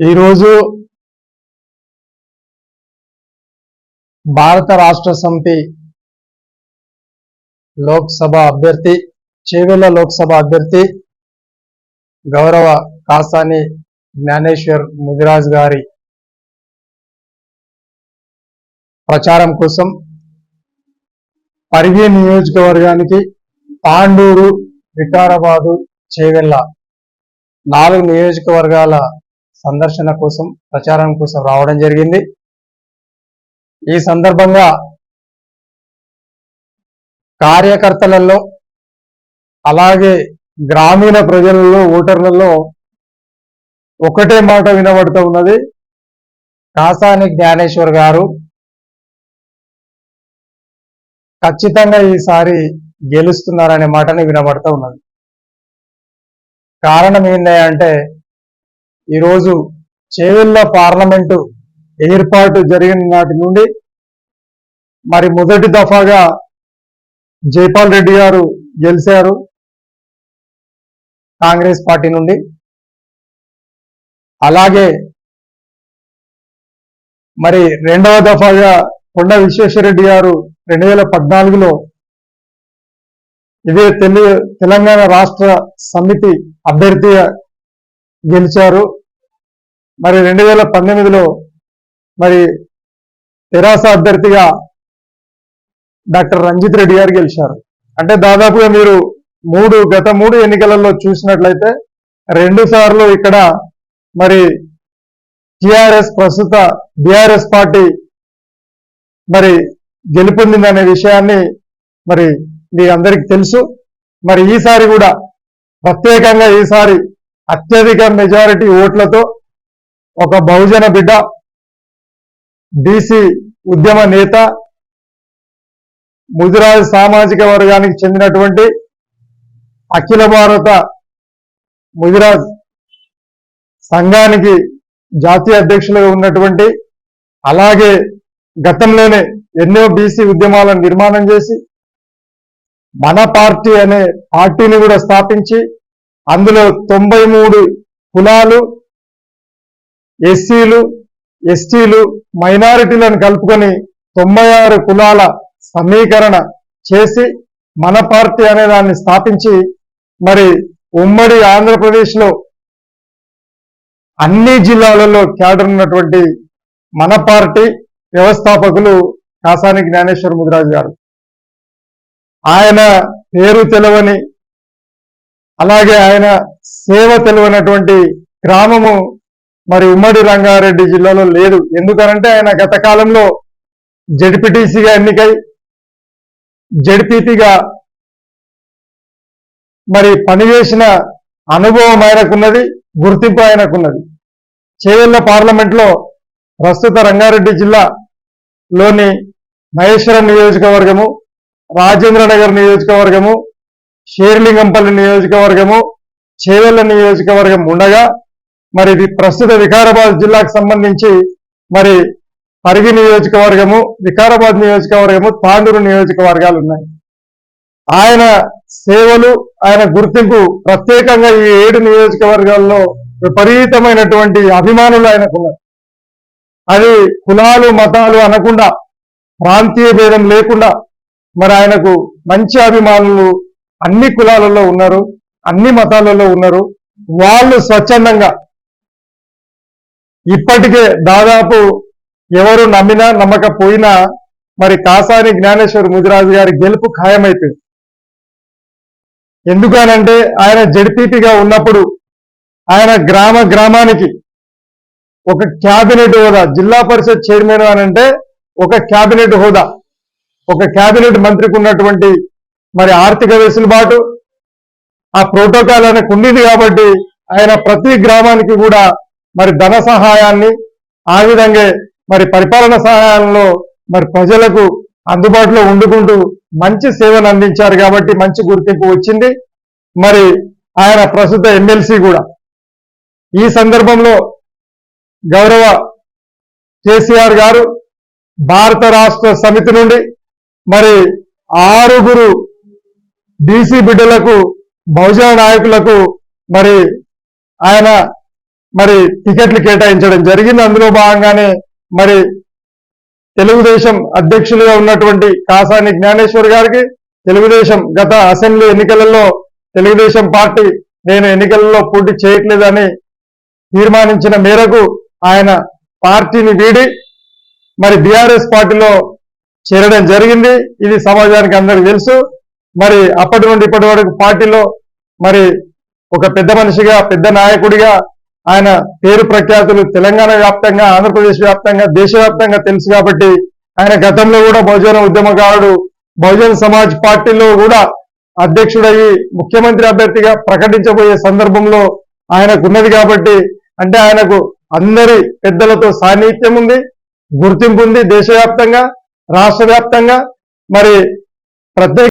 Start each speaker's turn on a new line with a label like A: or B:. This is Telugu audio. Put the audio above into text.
A: ఈరోజు భారత రాష్ట్ర సమితి లోక్సభ అభ్యర్థి చేవెళ్ళ లోక్సభ అభ్యర్థి గౌరవ కాసాని జ్ఞానేశ్వర్ ముదిరాజ్ గారి ప్రచారం కోసం పరిగి నియోజకవర్గానికి తాండూరు వికారాబాదు చేవెళ్ళ నాలుగు నియోజకవర్గాల సందర్శన కోసం ప్రచారం కోసం రావడం జరిగింది. ఈ సందర్భంగా కార్యకర్తలలో అలాగే గ్రామీణ ప్రజలలో ఓటర్లలో ఒకటే మాట వినబడుతూ ఉన్నది. కాసాని జ్ఞానేశ్వర్ గారు ఖచ్చితంగా ఈసారి గెలుస్తున్నారనే మాటని వినబడుతూ ఉన్నది. కారణం ఏంటంటే ఈరోజు చేవెళ్ళ పార్లమెంటు ఏర్పాటు జరిగిన నాటి నుండి మరి మొదటి దఫాగా జైపాల్ రెడ్డి గారు గెలిచారు కాంగ్రెస్ పార్టీ నుండి. అలాగే మరి రెండవ దఫాగా కొండ విశ్వేశ్వరరెడ్డి గారు రెండు వేల పద్నాలుగులో ఇదే తెలంగాణ రాష్ట్ర సమితి అభ్యర్థిగా గెలిచారు. మరి రెండు వేల పంతొమ్మిదిలో మరి తెరాస అభ్యర్థిగా డాక్టర్ రంజిత్ రెడ్డి గారు గెలిచారు. అంటే దాదాపుగా మీరు మూడు గత మూడు ఎన్నికలలో చూసినట్లయితే రెండు సార్లు ఇక్కడ మరి టిఆర్ఎస్ ప్రస్తుత బిఆర్ఎస్ పార్టీ మరి గెలుపొందిందనే విషయాన్ని మరి మీ అందరికి తెలుసు. మరి ఈసారి కూడా ప్రత్యేకంగా ఈసారి అత్యధిక మెజారిటీ ఓట్లతో ఒక బహుజన బిడ్డ బీసీ ఉద్యమ నేత ముదిరాజ్ సామాజిక వర్గానికి చెందినటువంటి అఖిల భారత ముదిరాజ్ సంఘానికి జాతీయ అధ్యక్షులుగా ఉన్నటువంటి అలాగే గతంలోనే ఎన్నో బీసీ ఉద్యమాలను నిర్మాణం చేసి మన పార్టీ అనే పార్టీని కూడా స్థాపించి అందులో తొంభై మూడు కులాలు ఎస్సీలు ఎస్టీలు మైనారిటీలను కలుపుకొని తొంభై ఆరు కులాల సమీకరణ చేసి మన పార్టీ అనే దాన్ని స్థాపించి మరి ఉమ్మడి ఆంధ్రప్రదేశ్లో అన్ని జిల్లాలలో క్యాడర్ ఉన్నటువంటి మన పార్టీ వ్యవస్థాపకులు కాసాని జ్ఞానేశ్వర ముదిరాజు గారు. ఆయన పేరు తెలవని అలాగే ఆయన సేవ తెలవనటువంటి గ్రామము మరి ఉమ్మడి రంగారెడ్డి జిల్లాలో లేదు. ఎందుకనంటే ఆయన గత కాలంలో జడ్పీటీసీగా ఎన్నికై జడ్పీటీగా మరి పనిచేసిన అనుభవం ఆయనకున్నది గుర్తింపు ఆయనకున్నది. చేవెళ్ళ పార్లమెంట్లో ప్రస్తుత రంగారెడ్డి జిల్లాలోని మహేశ్వరం నియోజకవర్గము రాజేంద్రనగర్ నియోజకవర్గము షేర్లింగంపల్లి నియోజకవర్గము చేవెళ్ళ నియోజకవర్గం ఉండగా మరి ఇది ప్రస్తుత వికారాబాద్ జిల్లాకు సంబంధించి మరి పరిగి నియోజకవర్గము వికారాబాద్ నియోజకవర్గము తాండూరు నియోజకవర్గాలు ఉన్నాయి. ఆయన సేవలు ఆయన గుర్తింపు ప్రత్యేకంగా ఈ ఏడు నియోజకవర్గాల్లో విపరీతమైనటువంటి అభిమానులు ఆయనకున్నారు అది కులాలు మతాలు అనకుండా ప్రాంతీయ భేదం లేకుండా మరి ఆయనకు మంచి అభిమానులు అన్ని కులాలలో ఉన్నారు అన్ని మతాలలో ఉన్నారు. వాళ్ళు స్వచ్ఛందంగా ఇప్పటికే దాదాపు ఎవరు నమ్మినా నమ్మకపోయినా మరి కాసాని జ్ఞానేశ్వర్ ముదిరాజు గారి గెలుపు ఖాయమైపోయింది. ఎందుకనంటే ఆయన జడిపిపిగా ఉన్నప్పుడు ఆయన గ్రామ గ్రామానికి ఒక క్యాబినెట్ హోదా జిల్లా పరిషత్ చైర్మన్ అని అంటే ఒక క్యాబినెట్ హోదా ఒక క్యాబినెట్ మంత్రికి ఉన్నటువంటి మరి ఆర్థిక వెసులుబాటు ఆ ప్రోటోకాల్ అనేది ఉండింది కాబట్టి ఆయన ప్రతి గ్రామానికి కూడా మరి ధన సహాయాన్ని ఆ విధంగా మరి పరిపాలన సహాయంలో మరి ప్రజలకు అందుబాటులో ఉండుకుంటూ మంచి సేవను అందించారు కాబట్టి మంచి గుర్తింపు వచ్చింది. మరి ఆయన ప్రస్తుత ఎమ్మెల్సీ కూడా. ఈ సందర్భంలో గౌరవ కేసీఆర్ గారు భారత రాష్ట్ర సమితి నుండి మరి ఆరుగురు బీసీ బిడ్డలకు బహుజన నాయకులకు మరి ఆయన మరి టికెట్లు కేటాయించడం జరిగింది. అందులో భాగంగానే మరి తెలుగుదేశం అధ్యక్షులుగా ఉన్నటువంటి కాసాని జ్ఞానేశ్వర్ గారికి తెలుగుదేశం గత అసెంబ్లీ ఎన్నికలలో తెలుగుదేశం పార్టీ నేను ఎన్నికలలో పోటీ చేయట్లేదని తీర్మానించిన మేరకు ఆయన పార్టీని వీడి మరి బీఆర్ఎస్ పార్టీలో చేరడం జరిగింది. ఇది సమాజానికి అందరికి తెలుసు. మరి అప్పటి నుండి ఇప్పటి వరకు పార్టీలో మరి ఒక పెద్ద మనిషిగా పెద్ద నాయకుడిగా ఆయన పేరు ప్రఖ్యాతులు తెలంగాణ వ్యాప్తంగా ఆంధ్రప్రదేశ్ వ్యాప్తంగా దేశవ్యాప్తంగా తెలుసు కాబట్టి ఆయన గతంలో కూడా బహుజన ఉద్యమకారుడు బహుజన సమాజ్ పార్టీలో కూడా అధ్యక్షుడయ్యి ముఖ్యమంత్రి అభ్యర్థిగా ప్రకటించబోయే సందర్భంలో ఆయనకు ఉన్నది కాబట్టి అంటే ఆయనకు అందరి పెద్దలతో సాన్నిహిత్యం ఉంది గుర్తింపు ఉంది దేశవ్యాప్తంగా రాష్ట్ర వ్యాప్తంగా మరి ప్రత్యేక